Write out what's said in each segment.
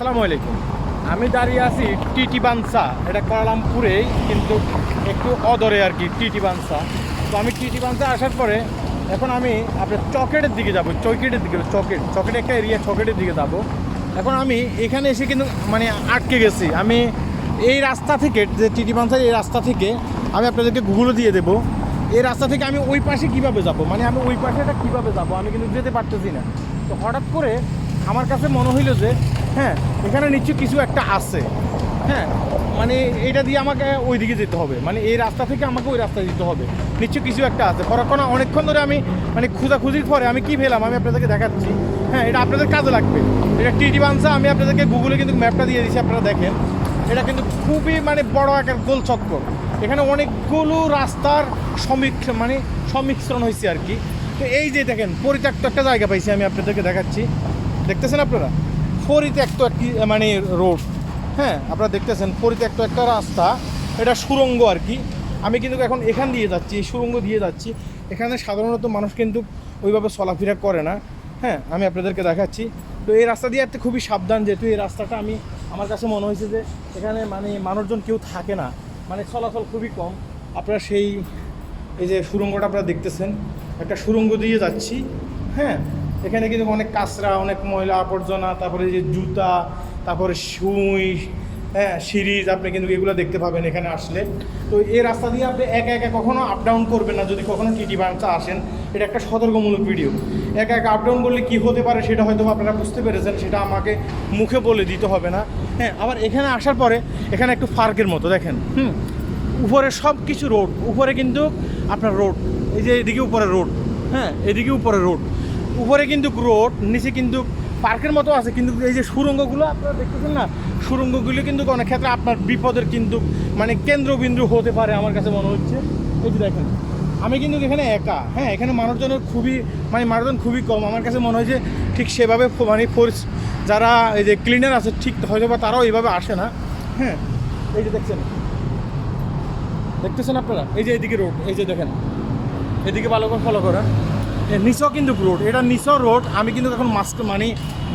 আসসালামু আলাইকুম। আমি দাঁড়িয়ে আছি টিটি বানসা এটা কোয়ালালামপুরেই কিন্তু একটু অদরে আর কি, টিটি বানসা তো আমি টিটি বানসা আসার পরে এখন আমি আপনার চকেটের দিকে যাব, চকেটের দিকে, চকেট চকেট একটা এরিয়া চকেটের দিকে যাব। এখন আমি এখানে এসে কিন্তু মানে আটকে গেছি। আমি এই রাস্তা থেকে, যে টিটি বানসার এই রাস্তা থেকে আমি আপনাদেরকে গুগলে দিয়ে দেবো। এই রাস্তা থেকে আমি ওই পাশে কীভাবে যাব? মানে আমি ওই পাশেটা কীভাবে যাব? আমি কিন্তু যেতে পারতেছি না। তো হঠাৎ করে আমার কাছে মনে হইল যে হ্যাঁ এখানে নিশ্চয় কিছু একটা আছে। হ্যাঁ মানে এটা দিয়ে আমাকে ওই দিকে যেতে হবে। মানে এই রাস্তা থেকে আমাকে ওই রাস্তায় যেতে হবে। নিশ্চয় কিছু একটা আছে। পরক্ষণ অনেকক্ষণ ধরে আমি মানে খোঁজাখুঁজির পরে আমি কি পেলাম, আমি আপনাদেরকে দেখাচ্ছি। হ্যাঁ এটা আপনাদের কাজে লাগবে। এটা টিটি বানসা, আমি আপনাদেরকে গুগলে কিন্তু ম্যাপটা দিয়ে দিচ্ছি, আপনারা দেখেন। এটা কিন্তু খুবই মানে বড় একটা গোল চক্কর। এখানে অনেকগুলো রাস্তার সমীক্ষ মানে সমিশ্রণ হয়েছে আর কি। তো এই যে দেখেন, পরিত্যক্ত একটা জায়গা পাইছি, আমি আপনাদেরকে দেখাচ্ছি। দেখতেছেন আপনারা? পরিত্যক্ত একটি মানে রোড। হ্যাঁ আপনারা দেখতেছেন, পরিত্যক্ত একটা রাস্তা। এটা সুরঙ্গ আর কি। আমি কিন্তু এখন এখান দিয়ে যাচ্ছি, এই সুরঙ্গ দিয়ে যাচ্ছি। এখানে সাধারণত মানুষ কিন্তু ওইভাবে চলাফেরা করে না। হ্যাঁ আমি আপনাদেরকে দেখাচ্ছি। তো এই রাস্তা দিয়ে একটা খুবই সাবধান যেহেতু এই রাস্তাটা আমি, আমার কাছে মনে হয়েছে যে এখানে মানে মানুষজন কেউ থাকে না। মানে চলাচল খুবই কম। আপনারা সেই, এই যে সুরঙ্গটা আপনারা দেখতেছেন, একটা সুরঙ্গ দিয়ে যাচ্ছি। হ্যাঁ এখানে কিন্তু অনেক কাঁচরা, অনেক ময়লা আবর্জনা, তারপরে যে জুতা, তারপরে সুই হ্যাঁ সিরিজ, আপনি কিন্তু এগুলো দেখতে পাবেন এখানে আসলে। তো এই রাস্তা দিয়ে আপনি একা একা কখনো আপ ডাউন করবেন না, যদি কখনো টিটি বাঞ্চা আসেন, এটা একটা সতর্কমূলক ভিডিও একা একা আপ ডাউন করলে কী হতে পারে সেটা হয়তো আপনারা বুঝতে পেরেছেন, সেটা আমাকে মুখে বলে দিতে হবে না। হ্যাঁ আবার এখানে আসার পরে, এখানে একটু ফার্কের মতো, দেখেন, হুম, উপরে সব কিছু রোড উপরে কিন্তু আপনার রোড এই যে এদিকে উপরে রোড হ্যাঁ এদিকে উপরে রোড উপরে কিন্তু রোড, নিচে কিন্তু পার্কের মতো আছে, কিন্তু এই যে সুরঙ্গগুলো আপনারা দেখতেছেন না? সুরঙ্গগুলো কিন্তু অনেক ক্ষেত্রে আপনার বিপদের কিন্তু মানে কেন্দ্রবিন্দু হতে পারে আমার কাছে মনে হচ্ছে। এই যে দেখেন, আমি কিন্তু এখানে একা হ্যাঁ এখানে মানুষজনের খুবই মানে মানুষজন খুবই কম। আমার কাছে মনে হয় যে ঠিক সেভাবে মানে ফোর্স যারা এই যে ক্লিনার আছে, ঠিক হয়তো বা তারাও এইভাবে আসে না। হ্যাঁ এই যে দেখছেন, দেখতেছেন আপনারা? এই যে এদিকে রোড, এই যে দেখেন, এদিকে ভালো করে ফলো করেন নিচেও কিন্তু রোড এটা নিচেও রোড, আমি কিন্তু এখন মাঝ মানে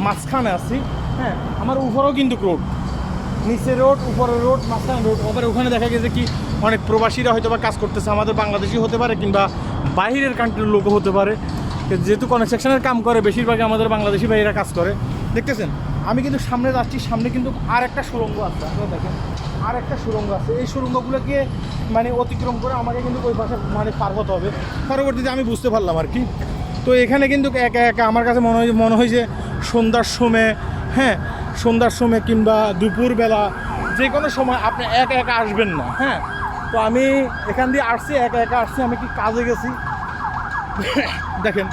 মাঝখানে আছি। হ্যাঁ আমার উপরেও কিন্তু রোড। নিচে রোড, উপরে রোড, মাঝখানে রোড। আবার ওখানে দেখা গেছে কি, অনেক প্রবাসীরা হয়তো বা কাজ করতেছে। আমাদের বাংলাদেশি হতে পারে কিংবা বাইরের কান্ট্রির লোকও হতে পারে। যেহেতু কনস্ট্রাকশনের কাম করে, বেশিরভাগই আমাদের বাংলাদেশি ভাইয়েরা কাজ করে। দেখতেছেন? আমি কিন্তু সামনে যাচ্ছি, সামনে কিন্তু আর একটা সুরঙ্গ আছে। আপনারা দেখেন, আর একটা সুরঙ্গ আছে। এই সুরঙ্গগুলোকে মানে অতিক্রম করে আমাকে কিন্তু ওই পাশে মানে পার হতে হবে। পরবর্তীতে আমি বুঝতে পারলাম আর কি। তো এখানে কিন্তু একা একা আমার কাছে মনে হয় মনে হয় যে সন্ধ্যার সময় হ্যাঁ সন্ধ্যার সময় কিংবা দুপুরবেলা যে কোনো সময় আপনি একা একা আসবেন না হ্যাঁ। তো আমি এখান দিয়ে আসছি, একা একা আসছি, আমি কি কাজে গেছি? দেখেন,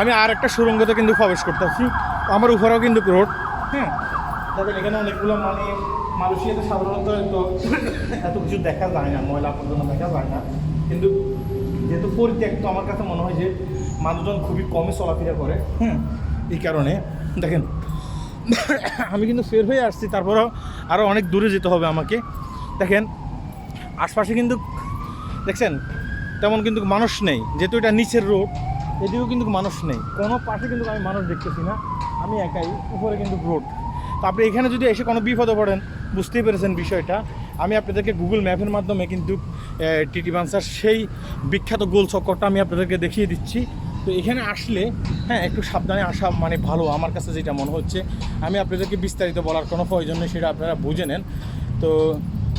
আমি আর একটা সুরঙ্গতে কিন্তু প্রবেশ করতেছি। আমার উপরেও কিন্তু রোড হ্যাঁ দেখেন, এখানে অনেকগুলো মানে মানুষই মালয়েশিয়াতে সাধারণত এত কিছু দেখা যায় না, ময়লা আবর্জনা দেখা যায় না। কিন্তু যেহেতু পরিত্যক্ত, আমার কাছে মনে হয় যে মানুষজন খুবই কমই চলাফেরা করে। হুম। এই কারণে, দেখেন, আমি কিন্তু ফের হয়ে আসছি, তারপরেও আরও অনেক দূরে যেতে হবে আমাকে। দেখেন, আশপাশে কিন্তু, দেখছেন, তেমন কিন্তু মানুষ নেই। যেহেতু এটা নিচের রোড এদিকেও কিন্তু মানুষ নেই। কোনো পাশে কিন্তু আমি মানুষ দেখতেছি না। আমি একাই, উপরে কিন্তু রোড তো আপনি এখানে যদি এসে কোনো বিপদে পড়েন, বুঝতেই পেরেছেন বিষয়টা। আমি আপনাদেরকে গুগল ম্যাপের মাধ্যমে কিন্তু টিটি বানসার সেই বিখ্যাত গোল চক্করটা আমি আপনাদেরকে দেখিয়ে দিচ্ছি। তো এখানে আসলে হ্যাঁ একটু সাবধানে আসা মানে ভালো, আমার কাছে যেটা মনে হচ্ছে। আমি আপনাদেরকে বিস্তারিত বলার কোনো প্রয়োজন নেই, সেটা আপনারা বুঝে নেন। তো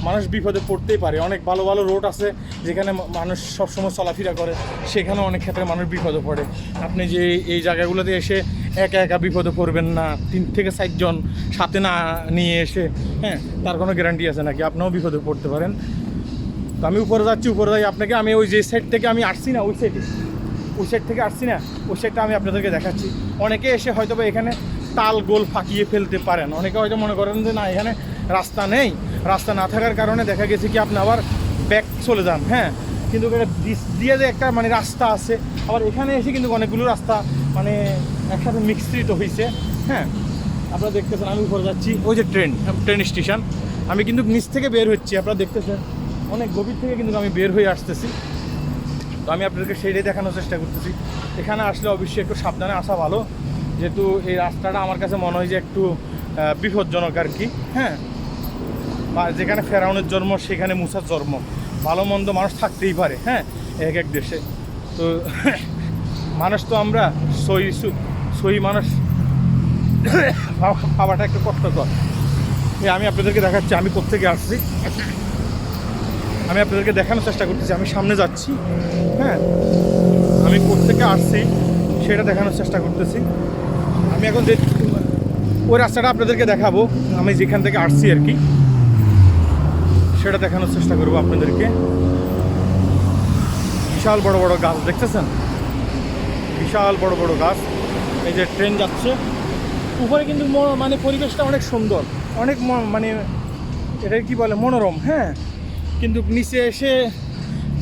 মানুষ বিপদে পড়তেই পারে। অনেক ভালো ভালো রোড আছে, যেখানে মানুষ সবসময় চলাফেরা করে। সেখানে অনেক ক্ষেত্রে মানুষ বিপদে পড়ে। আপনি যে এই জায়গাগুলোতে এসে একা একা বিপদে পড়বেন না, তিন থেকে চারজন সাথে না নিয়ে এসে হ্যাঁ তার কোনো গ্যারান্টি আছে নাকি? আপনিও বিপদে পড়তে পারেন। তো আমি উপরে যাচ্ছি, উপরে যাই। আপনাকে আমি ওই যে সাইড থেকে আমি আসছি না, ওই সাইডে ওই সাইড থেকে আসছি না, ওই সাইডটা আমি আপনাদেরকে দেখাচ্ছি। অনেকে এসে হয়তো বা এখানে তাল গোল ফাঁকিয়ে ফেলতে পারেন। অনেকে হয়তো মনে করেন যে, না, এখানে রাস্তা নেই। রাস্তা না থাকার কারণে দেখা গেছে কি, আপনি আবার ব্যাক চলে যান হ্যাঁ। কিন্তু এটা দিয়ে যে একটা মানে রাস্তা আছে, আবার এখানে এসে কিন্তু অনেকগুলো রাস্তা মানে একসাথে মিশ্রিত হয়েছে হ্যাঁ? আপনারা দেখতেছেন, আমি উপরে যাচ্ছি, ওই যে ট্রেন ট্রেন স্টেশন। আমি কিন্তু নিচ থেকে বের হচ্ছি, আপনারা দেখতেছেন, অনেক গভীর থেকে কিন্তু আমি বের হয়ে আসতেছি। তো আমি আপনাদেরকে সেইটাই দেখানোর চেষ্টা করতেছি। এখানে আসলে অবশ্যই একটু সাবধানে আসা ভালো, যেহেতু এই রাস্তাটা আমার কাছে মনে হয় যে একটু বিপজ্জনক আর কি হ্যাঁ? বা যেখানে ফেরাউনের জন্ম, সেখানে মুসার জন্ম। ভালো মন্দ মানুষ থাকতেই পারে হ্যাঁ? এক এক দেশে। তো মানুষ তো আমরা সই সই মানুষ। পাওয়া- পাওয়াটা একটু কষ্টকর। আমি আপনাদেরকে দেখাচ্ছি, আমি কোথেকে আসছি। আমি আপনাদেরকে দেখানোর চেষ্টা করতেছি, আমি সামনে যাচ্ছি। হ্যাঁ আমি কোথেকে আসছি সেটা দেখানোর চেষ্টা করতেছি। আমি এখন যে, ওই রাস্তাটা আপনাদেরকে দেখাবো, আমি যেখান থেকে আসছি আর কি। সেটা দেখানোর চেষ্টা করব আপনাদেরকে। বিশাল বড় বড় গাছ, দেখতেছেন? বিশাল বড় বড় গাছ। এই যে ট্রেন যাচ্ছে। উপরে কিন্তু মানে পরিবেশটা অনেক সুন্দর। অনেক মানে এটা কি বলে? মনোরম হ্যাঁ? কিন্তু নিচে এসে,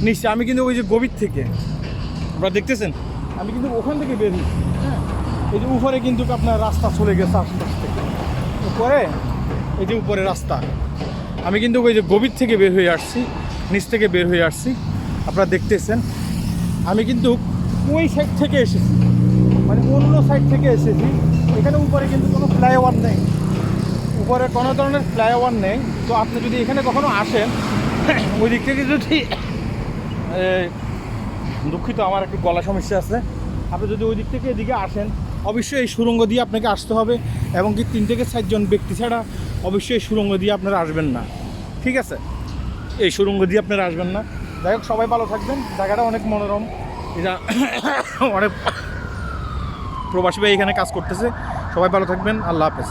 নিচে, আমি কিন্তু ওই যে গভীর থেকে। আপনারা দেখতেছেন? আমি কিন্তু ওখান থেকে বেরিয়ে হ্যাঁ? এই যে উপরে কিন্তু আপনার রাস্তা চলে গেছে আস্তে আস্তে উপরে? এই যে উপরে রাস্তা। আমি কিন্তু ওই যে গভীর থেকে বের হয়ে আসছি, নিচ থেকে বের হয়ে আসছি। আপনারা দেখতেছেন। আমি কিন্তু ওই সাইড থেকে এসেছি। মানে অন্য সাইড থেকে এসেছি। এখানে উপরে কিন্তু কোনো ফ্লাইওভার নেই। উপরে কোনো ধরনের ফ্লাইওভার নেই। তো আপনি যদি এখানে কখনো আসেন, ওই দিক থেকে যদি দুঃখিত, আমার একটু গলা সমস্যা আছে। আপনি যদি ওই দিক থেকে এদিকে আসেন, অবশ্যই এই সুরঙ্গ দিয়ে আপনাকে আসতে হবে এবং কি তিন থেকে চারজন ব্যক্তি ছাড়া অবশ্যই এই সুরঙ্গ দিয়ে আপনারা আসবেন না। ঠিক আছে? এই সুরঙ্গ দিয়ে আপনারা আসবেন না। যাই হোক, সবাই ভালো থাকবেন। জায়গাটা অনেক মনোরম। এটা অনেক প্রবাসী ভাই এখানে কাজ করতেছে। সবাই ভালো থাকবেন। আল্লাহ হাফেজ।